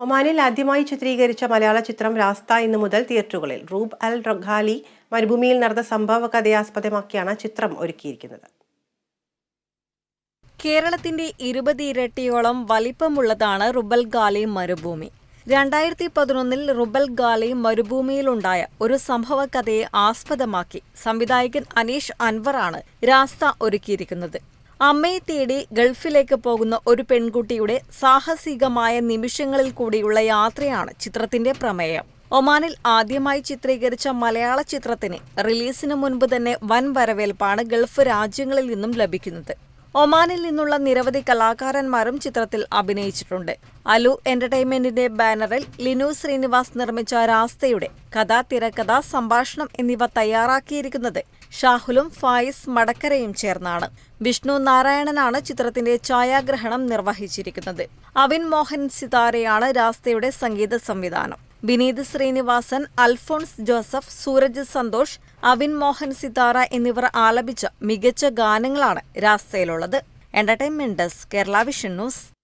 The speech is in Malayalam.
ഒമാനിൽ ആദ്യമായി ചിത്രീകരിച്ച മലയാള ചിത്രം രാസ്ത ഇന്നു മുതൽ തിയേറ്ററുകളിൽ. റൂബ് അൽ റഖാലി മരുഭൂമിയിൽ നടന്ന സംഭവ കഥയാസ്പദമാക്കിയാണ് ചിത്രം ഒരുക്കിയിരിക്കുന്നത്. കേരളത്തിന്റെ ഇരുപത് ഇരട്ടിയോളം വലിപ്പമുള്ളതാണ് റുബൽ ഗാലി മരുഭൂമി. രണ്ടായിരത്തി പതിനൊന്നിൽ റുബൽ ഗാലി മരുഭൂമിയിലുണ്ടായ ഒരു സംഭവ കഥയെ ആസ്പദമാക്കി സംവിധായകൻ അനീഷ് അൻവറാണ് രാസ്ത ഒരുക്കിയിരിക്കുന്നത്. അമ്മയെ തേടി ഗൾഫിലേക്ക് പോകുന്ന ഒരു പെൺകുട്ടിയുടെ സാഹസികമായ നിമിഷങ്ങളിൽ കൂടിയുള്ള യാത്രയാണ് ചിത്രത്തിന്റെ പ്രമേയം. ഒമാനിൽ ആദ്യമായി ചിത്രീകരിച്ച മലയാള ചിത്രത്തിന് റിലീസിന് മുൻപ് തന്നെ വൻ വരവേൽപ്പാണ് ഗൾഫ് രാജ്യങ്ങളിൽ നിന്നും ലഭിക്കുന്നത്. ഒമാനിൽ നിന്നുള്ള നിരവധി കലാകാരന്മാരും ചിത്രത്തിൽ അഭിനയിച്ചിട്ടുണ്ട്. അലു എന്റർടൈൻമെന്റിന്റെ ബാനറിൽ ലിനു ശ്രീനിവാസ് നിർമ്മിച്ച രാസ്തയുടെ കഥ തിരക്കഥ സംഭാഷണം എന്നിവ തയ്യാറാക്കിയിരിക്കുന്നത് ഷാഹുലും ഫായിസ് മടക്കരയും ചേർന്നാണ്. വിഷ്ണു നാരായണനാണ് ചിത്രത്തിന്റെ ഛായാഗ്രഹണം നിർവഹിച്ചിരിക്കുന്നത്. അവിൻ മോഹൻ സിതാരയാണ് രാസ്തയുടെ സംഗീത സംവിധാനം. വിനീത് ശ്രീനിവാസൻ അൽഫോൺസ് ജോസഫ് സൂരജ് സന്തോഷ് അവിൻ മോഹൻ സിതാര എന്നിവർ ആലപിച്ച മികച്ച ഗാനങ്ങളാണ് രാസ്തയിലുള്ളത് entertainment desk Kerala vision news